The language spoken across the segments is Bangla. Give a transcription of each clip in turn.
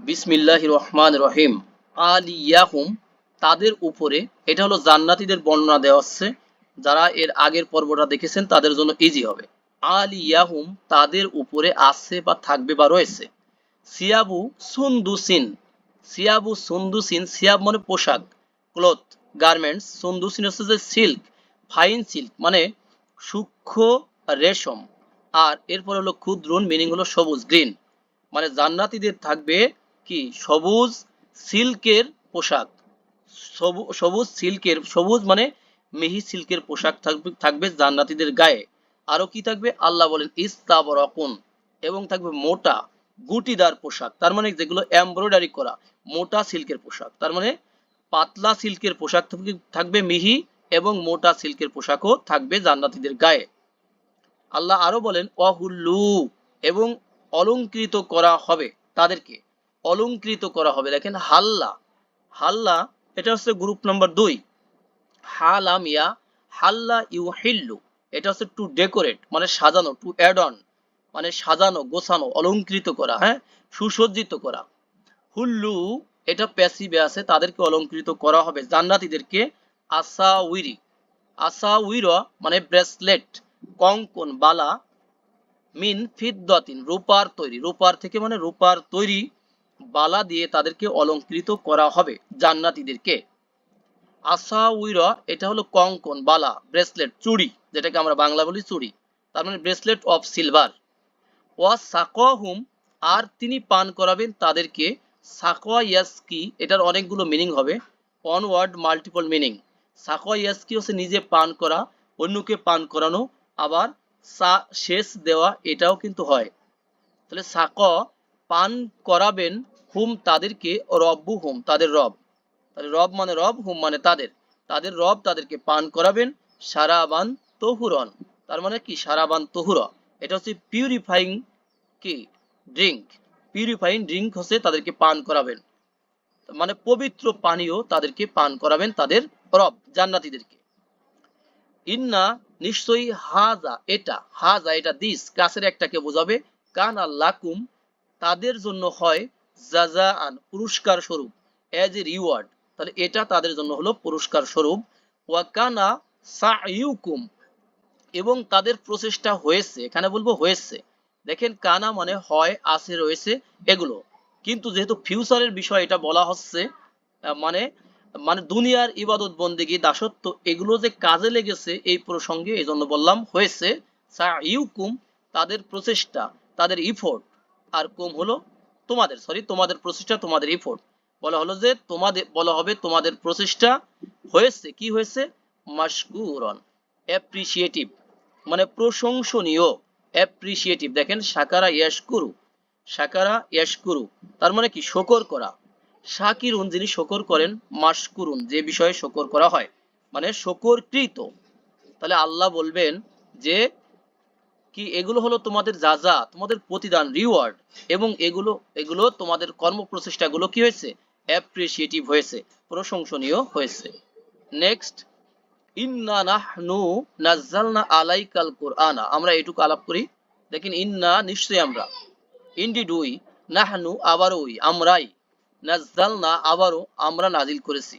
বিসমিল্লাহ রহমান রহিম আলিয়াহুম, তাদের উপরে, এটা হলো জান্নাতীদের বর্ণনা দেওয়া হচ্ছে, যারা এর আগের পর্বটা দেখেছেন, তাদের জন্য ইজি হবে। আলিয়াহুম, তাদের উপরে আছে বা থাকবে বা রয়েছে। সিয়াবু সুন্দুসিন সিয়াবু সুন্দুসিন, সিয়াব মানে পোশাক, ক্লথ, গার্মেন্টস, সুন্দুসিন হচ্ছে যে সিল্ক, ফাইন সিল্ক মানে সূক্ষ্ম রেশম। আর এরপর হলো ক্ষুদ্রুন মিনিং হলো সবুজ গ্রিন মানে জান্নাতিদের থাকবে কি? সবুজ সিল্কের পোশাক। সবুজ সিল্কের, সবুজ মানে মিহি সিল্কের পোশাক থাকবে থাকবে জান্নাতীদের গায়ে। আরও কি থাকবে? আল্লাহ বলেন, ইস্তাবরকুন, এবং থাকবে মোটা, গুটিদার পোশাক। তার মানে যেগুলো এমব্রয়ডারি করা, মোটা সিল্কের পোশাক। তার মানে পাতলা সিল্কের পোশাক থাকবে- মিহি, এবং মোটা সিল্কের পোশাকও থাকবে জান্নাতীদের গায়ে। আল্লাহ আরও বলেন, অহুল্লু, এবং অলংকৃত করা হবে তাদেরকে। অলংকৃত করা হবে। দেখেন, হাল্লা। হাল্লা, এটা হচ্ছে গ্রুপ নাম্বার দুই। হালাম ইয়া হাল্লা ইউ হিল্লু এটা হচ্ছে টু ডেকোরেট মানে সাজানো টু অ্যাড অন মানে সাজানো, গোছানো অলংকৃত করা হ্যাঁ? সুসজ্জিত করা। হুল্লু, এটা প্যাসিভে আছে, তাদেরকে অলঙ্কৃত করা হবে। জান্নাতীদেরকে আসাউইরি। আসাউইর মানে ব্রেসলেট কঙ্কন, বালা, মিন, ফিদ্দাতিন, রূপার তৈরি। রূপার থেকে মানে রূপার তৈরি বালা দিয়ে তাদেরকে অলংকৃত করা হবে জান্নাতীদেরকে। আসাউইরা, এটা হলো কঙ্কন, বালা, ব্রেসলেট, চুড়ি, যেটাকে আমরা বাংলা বলি চুড়ি, তার মানে ব্রেসলেট অফ সিলভার। ওয়া সাকওয়াহুম আর তিনি পান করাবেন তাদেরকে সাকওয়া ইয়াসকি এটার অনেকগুলো মিনিং হবে ওয়ান ওয়ার্ড মাল্টিপল মিনিং সাকওয়া ইয়াসকি হচ্ছে নিজে পান করা, অন্যকে পান করানো, আবার সা, শেষ দেওয়া, এটাও কিন্তু হয়। তাহলে সাক, পান করাবেন হুম তাদেরকে রব্বু হুম তাদের রব। তাহলে রব মানে রব, হুম মানে তাদের। তাদের রব তাদেরকে পান করাবেন, সারাবান তহুরন। তার মানে কি? সারাবান তহুরা। এটা হচ্ছে পিউরিফাইং কি? ড্রিঙ্ক পিউরিফাইং ড্রিঙ্ক হচ্ছে তাদেরকে পান করাবেন। মানে পবিত্র পানীয় তাদেরকে পান করাবেন তাদের রব, জান্নাতীদেরকে। ইন্না নিশ্চয়ই হাজা, এটা হাজা, এটা দিস কাছের একটাকে বোঝাবে, কান আল্লাকুম তাদের জন্য হয় জাজা আন পুরস্কার স্বরূপ এজ এ রিওয়ার্ড তাহলে এটা তাদের জন্য হলো পুরস্কার স্বরূপ ওয়াকানা সাইউকুম এবং তাদের প্রচেষ্টা হয়েছে। এখানে বলব হয়েছে। দেখেন, কানা মানে হয়, আছে, রয়েছে, এগুলো। কিন্তু যেহেতু ফিউচারের বিষয় এটা বলা হচ্ছে মানে মানে দুনিয়ার ইবাদত, বন্দেগি, দাসত্ব, এগুলো যে কাজে লেগেছে এই প্রসঙ্গে এই জন্য বললাম হয়েছে। ইউকুম তাদের প্রচেষ্টা, তাদের ইফোর্ট আর কুম হলো তোমাদের সরি তোমাদের প্রচেষ্টা, তোমাদের ইফোর্ট বলা হলো যে তোমাদের, বলা হবে তোমাদের প্রচেষ্টা হয়েছে, কি হয়েছে? মাসকুরন অ্যাপ্রিসিয়েটিভ মানে প্রশংসনীয় অ্যাপ্রিসিয়েটিভ দেখেন, সাকারা ইয়াশকুরু সাকারা ইয়াশকুরু, তার মানে কি? শকর করা। শাকিরুন যিনি শকর করেন, মাশকুরুন, যে বিষয়ে শকর করা হয়। মানে শকরকৃত। তাহলে আল্লাহ বলবেন যে কি এগুলো হলো তোমাদের যাজা তোমাদের প্রতিদান রিওয়ার্ড এবং এগুলো এগুলো তোমাদের কর্মপ্রচেষ্টাগুলো কি হয়েছে? অ্যাপ্রিসিয়েটিভ হয়েছে, প্রশংসনীয় হয়েছে। নেক্সট ইন্না নাহনু নাজ্জালনা আলাইকাল আমরা এটুকু আলাপ করি। দেখেন, ইন্না নিশ্চয়ই আমরা। ইন্ডি ডুই নাহনু ওই আমরাই নাজ্জালনা আবারও আমরা নাজিল করেছি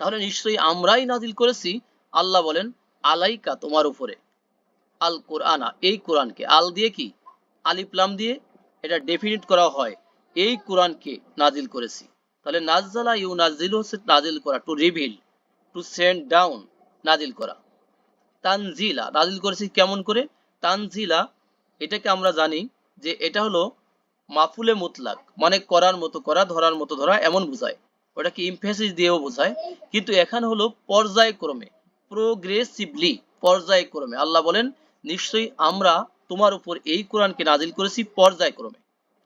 তাহলে নিশ্চয়ই আমরাই নাজিল করেছি। আল্লাহ বলেন, আলাইকা তোমার উপরে আল কোরআনা এই কোরআনকে। আল দিয়ে কি? আলিফলাম দিয়ে এটা ডেফিনিট করা হয়। এই কোরআনকে নাজিল করেছি। তাহলে নাজ্জালা ইউ নাজিল হচ্ছে নাজিল করা to reveal to send down নাজিল করা। তানজিলা নাজিল করেছি কেমন করে? তানজিলা, এটাকে আমরা জানি যে এটা হলো মাফুলে মুতলাক মানে করার মতো করা, ধরার মতো ধরা, এমন বোঝায়। ওটাকে ইমফেসিস দিয়েও বোঝায়। কিন্তু এখানে হলো পর্যায়ক্রমে প্রোগ্রেসিভলি পর্যায়ক্রমে। আল্লাহ বলেন নিশ্চয়ই আমরা তোমার উপর এই কোরআনকে নাজিল করেছি পর্যায়ক্রমে।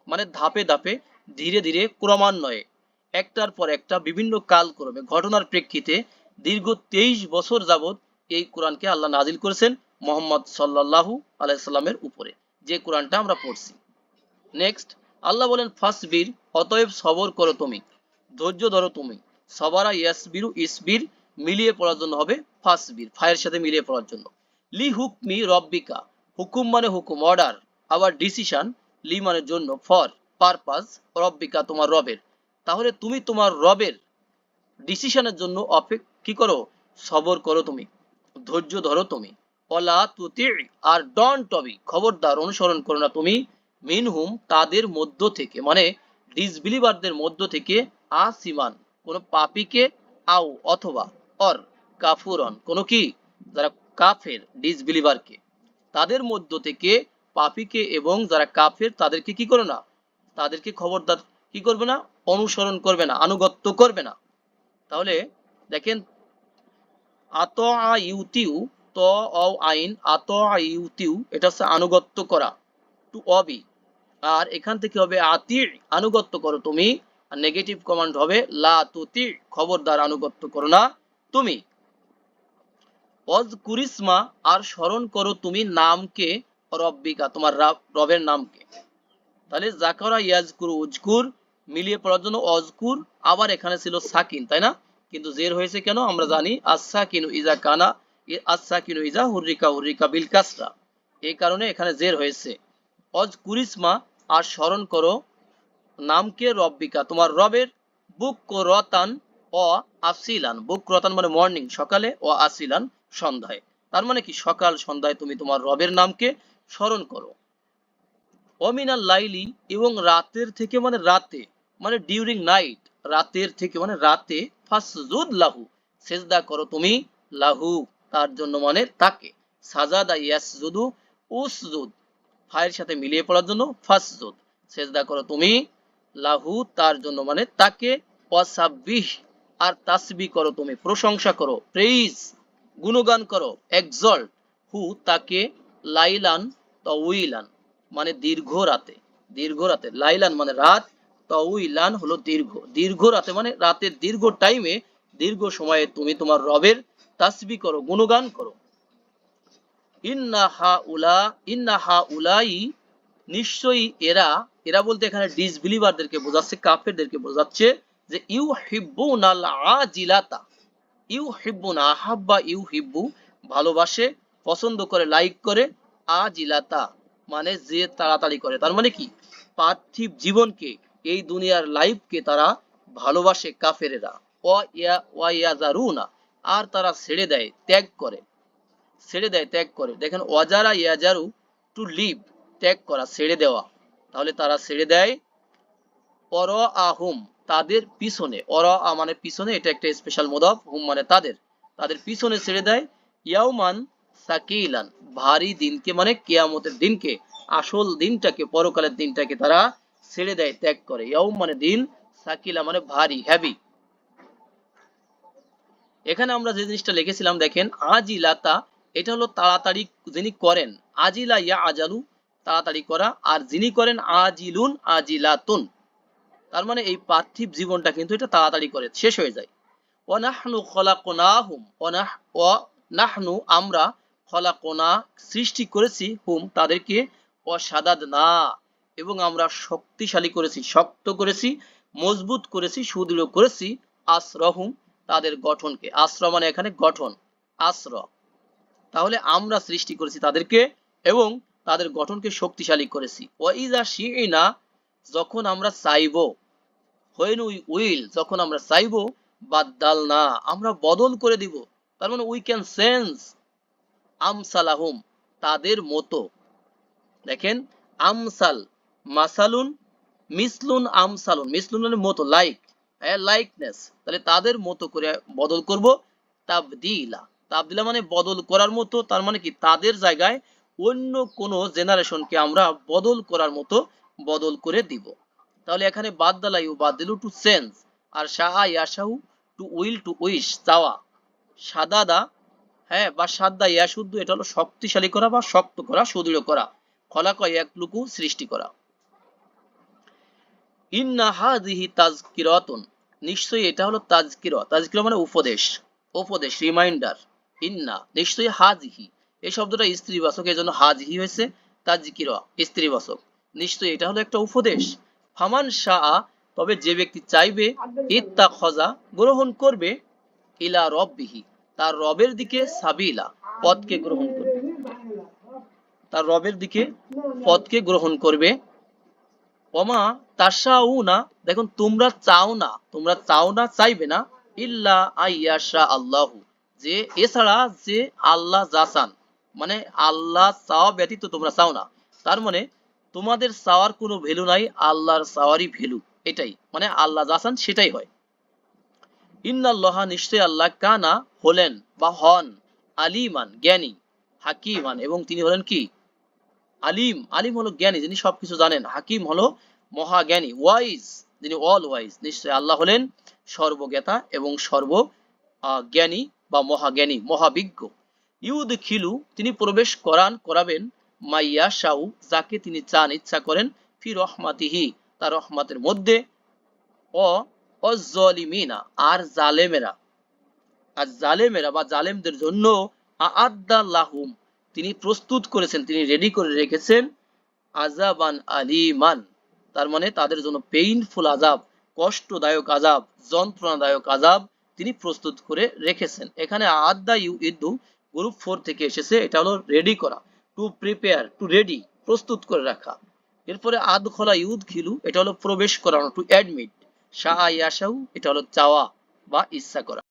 মানে ধাপে ধাপে, ধীরে ধীরে ক্রমান্বয়ে, একটার পর একটা বিভিন্ন কালক্রমে, ঘটনার প্রেক্ষিতে দীর্ঘ তেইশ বছর যাবৎ এই কোরআনকে আল্লাহ নাজিল করেছেন মোহাম্মদ সাল্লাল্লাহু আলাইসাল্লামের উপরে। যে কোরআনটা আমরা পড়ছি। নেক্সট আল্লাহ বলেন, ফাসবির, অতএব সবর করো তুমি, ধৈর্য ধরো তুমি। সবারা ইয়াসবিরু, ইসবির, মিলিয়ে পড়ার জন্য হবে ফাসবির, ফায়ের সাথে মিলিয়ে পড়ার জন্য। লি হুকমি রব্বিকা। হুকুম মানে হুকুম অর্ডার আবার ডিসিশন লি মানে জন্য ফর পারপাস রব্বিকা তোমার রবের। তাহলে তুমি তোমার রবের ডিসিশনের জন্য অপেক কি করো? সবর করো তুমি, ধৈর্য ধরো তুমি। অলা তুতি আর ডন টবি খবরদার, অনুসরণ করো না তুমি। মিনহুম, তাদের মধ্য থেকে মানে ডিসবিলিভারদের মধ্য থেকে আসিমান, কোন পাপিকে, আও, অথবা অর কাফুরন, কোন কি? যারা কাফের ডিসবিলিভারকে তাদের মধ্য থেকে পাপিকে এবং যারা কাফের, তাদেরকে কি করো না? তাদেরকে খবরদার কি করবে না? অনুসরণ করবে না, আনুগত্য করবে না। তাহলে দেখেন আত ইউতিউ ত আইন আত ইউতিউ এটা হচ্ছে আনুগত্য করা টু অবি আর এখান থেকে হবে আতি আনুগত্য করো তুমি। আর নেগেটিভ কমান্ড হবে লা তুতি খবরদার আনুগত্য করো না তুমি। অজ কুরিসমা আর স্মরণ করো তুমি নামকে রব্বিকা, তোমার রবের নামকে। তাহলে জাকরা ইয়াজকুর, উজকুর, মিলিয়ে পড়ার জন্য অজকুর, আবার এখানে ছিল সাকিন, তাই না? কিন্তু জের হয়েছে কেন? আমরা জানি আসা কিনু ইজা কানা আসা কিনু ইজা এই কারণে এখানে জের হয়েছে। অজ কুরিসমা আর স্মরণ করো নামকে রব্বিকা, তোমার রবের বুক রতান অ আসিলান, বুক রতান মানে মর্নিং সকালে, ও আসিলান সন্ধ্যায়। তার মানে কি, সকাল, সন্ধ্যায় তুমি তোমার রবের নামকে স্মরণ করো। অমিনাল লাইলি, এবং রাতের থেকে মানে রাতে মানে ডিউরিং নাইট রাতের থেকে মানে রাতে, ফাসজুদ লাহু, সেজদা করো তুমি লাহু, তার জন্য মানে তাকে। সাজাদা ইয়াসজুদু, উসজুদ ফায়ের সাথে মিলিয়ে পড়ার জন্য ফাসজুদ। সেজদা করো তুমি লাহু, তার জন্য মানে তাকে, ওয়াসাব্বিহ আর তাসবি করো তুমি, প্রশংসা করো প্রেইজ গুণগান করো এক্সল্ট হু, তাকে লাইলান তউইলান মানে দীর্ঘ রাতে দীর্ঘ রাতে, লাইলান মানে রাত, তউইলান হলো দীর্ঘ দীর্ঘ রাতে মানে রাতের দীর্ঘ টাইমে দীর্ঘ সময়ে তুমি তোমার রবের তাসবি করো, গুণগান করো। ইন্না হা উলা, ইন্না হা উলাই, নিশ্চয়ই এরা এরা বলতে এখানে ডিসবিলিভারদেরকে বোঝাচ্ছে, কাফেরদেরকে বোঝাচ্ছে যে ইউ হিব্বুনাল আজিলাতা ইউ হিব্বুন আহাব্বা ইউ হিব্বু ভালোবাসে, পছন্দ করে লাইক করে, আজিলাতা মানে যে তাড়াতাড়ি করে। তার মানে কি? পার্থিব জীবনকে, এই দুনিয়ার লাইফকে তারা ভালোবাসে কাফেরেরা। ও ইয়া ওয়া ইয়াজারুনা আর তারা ছেড়ে দেয়, ত্যাগ করে। ছেড়ে দেয়, ত্যাগ করে। দেখেন, ওয়াজারা, ইয়াজারু টু লিভ ত্যাগ করা, ছেড়ে দেওয়া। তাহলে তারা ছেড়ে দেয় পর আহুম তাদের পিছনে অর মানে পিছনে এটা একটা স্পেশাল মোদাফ, হুম মানে তাদের। তাদের পিছনে ছেড়ে দেয় ইয়াউমান সাকিলান, ভারী দিনকে মানে কিয়ামতের দিনকে, আসল দিনটাকে, পরকালের দিনটাকে তারা ছেড়ে দেয়, ত্যাগ করে। ইয়াউম মানে দিন, সাকিলা মানে ভারী হেভি এখানে আমরা যে জিনিসটা লিখেছিলাম, দেখেন আজিলাতা এটা হলো তাড়াতাড়ি যিনি করেন। আজিলা ইয়া আজালু, তাড়াতাড়ি করা। আর যিনি করেন, আজিলুন, আজিলাতুন। তার মানে এই পার্থিব জীবনটা কিন্তু এটা তাড়াতাড়ি করে, শেষ হয়ে যায়। ওয়ানাহনু খলাকনাহুম ওয়ানাহ ওয়া নাহনু আমরা খলাকনা সৃষ্টি করেছি হুম, তাদেরকে অসাদাদ না এবং আমরা শক্তিশালী করেছি, শক্ত করেছি, মজবুত করেছি, সুদৃঢ় করেছি, আশ্রহুম তাদের গঠনকে। আশ্র মানে এখানে গঠন, আশ্র। তাহলে আমরা সৃষ্টি করেছি তাদেরকে এবং তাদের গঠনকে শক্তিশালী করেছি। ওয়াইজা শিইনা যখন আমরা চাইব হোয়েন উই উইল যখন আমরা চাইব বাদ্দাল না, আমরা বদল করে দিব। তার মানে উই ক্যান সেন্স আমসালাহুম, তাদের মতো। দেখেন, আমসাল মাসালুন, মিসলুন আমসালুন। মিসলুন মানে মতো লাইক লাইকনেস তাহলে তাদের মতো করে বদল করব, তাবদিলা। তাবদিলা মানে বদল করার মতো, তার মানে কি? তাদের জায়গায় অন্য কোন জেনারেশনকে আমরা বদল করার মতো বদল করে দিব। তাহলে এখানে বাদদালা ইউ বাদিলু টু সেন্স আর শাহা ইয়াশাহু টু উইল টু উইশ চাওয়া। সাদাদা হ্যাঁ বা সাদ্দা ইয়াশুদ্ধ এটা হলো শক্তিশালী করা বা শক্ত করা, সুদৃঢ় করা। খলাকা একলুকু সৃষ্টি করা। ইন্না নিশ্চয়ই এটা হলো তাজকিরা তাজকিরা মানে উপদেশ উপদেশ রিমাইন্ডার ইন্না, নিশ্চয়ই হাজিহি এই শব্দটা স্ত্রীবাচক এই জন্য হাজিহি হয়েছে তাজকিরা স্ত্রীবাচক। নিশ্চয়ই এটা হলো একটা উপদেশ। ফামান শাহ তবে যে ব্যক্তি চাইবে ইত্তা খজা গ্রহণ করবে ইলা রব্বিহি, তার রবের দিকে সাবিলা, পথকে গ্রহণ করবে। তার রবের দিকে পথকে গ্রহণ করবে। ওমা তাসাউ না দেখুন, তোমরা চাও না, তোমরা চাও না, চাইবে না, ইল্লা আইয়াশা আল্লাহু যে এছাড়া যে আল্লাহ যা মানে আল্লাহ চাওয়া ব্যতীত তোমরা চাও না। তার মানে তোমাদের চাওয়ার কোনো ভ্যালু নাই, আল্লাহর চাওয়ারই ভ্যালু এটাই। মানে আল্লাহ যা চান সেটাই হয়। ইন্নাল্লাহা নিশ্চয় আল্লাহ কানা হলেন বা হন, আলিমান, জ্ঞানী, হাকিমান, এবং তিনি হলেন কি? আলিম। আলিম হলো জ্ঞানী, যিনি সবকিছু জানেন। হাকিম হলো মহাজ্ঞানী ওয়াইজ যিনি অল ওয়াইজ নিশ্চয় আল্লাহ হলেন সর্বজ্ঞাতা এবং সর্ব জ্ঞানী বা মহাজ্ঞানী, মহাবিজ্ঞ। ইউদ খিলু তিনি প্রবেশ করান, করাবেন মাইয়া শাউ, যাকে তিনি চান ইচ্ছা করেন, ফি রহমাতিহি, তার রহমাতের মধ্যে। অ অজলিমিনা আর জালেমেরা। আর জালেমেরা বা জালেমদের জন্য আদাল্লাহুম তিনি প্রস্তুত করেছেন, তিনি রেডি করে রেখেছেন আজাবান আলিমান। তার মানে তাদের জন্য পেইনফুল আজাব কষ্টদায়ক আজাব যন্ত্রণাদায়ক আজাব তিনি প্রস্তুত করে রেখেছেন। এখানে আদা ইউ ইদু গ্রুপ ফোর থেকে এসেছে, এটা হলো রেডি করা। টু প্রিপেয়ার টু রেডি প্রস্তুত করে রাখা। এরপরে আদ খোলা ইউদ খিলু, এটা হলো প্রবেশ করানো টু অ্যাডমিট শাহ ইয়াসাউ এটা হলো চাওয়া বা ইচ্ছা করা।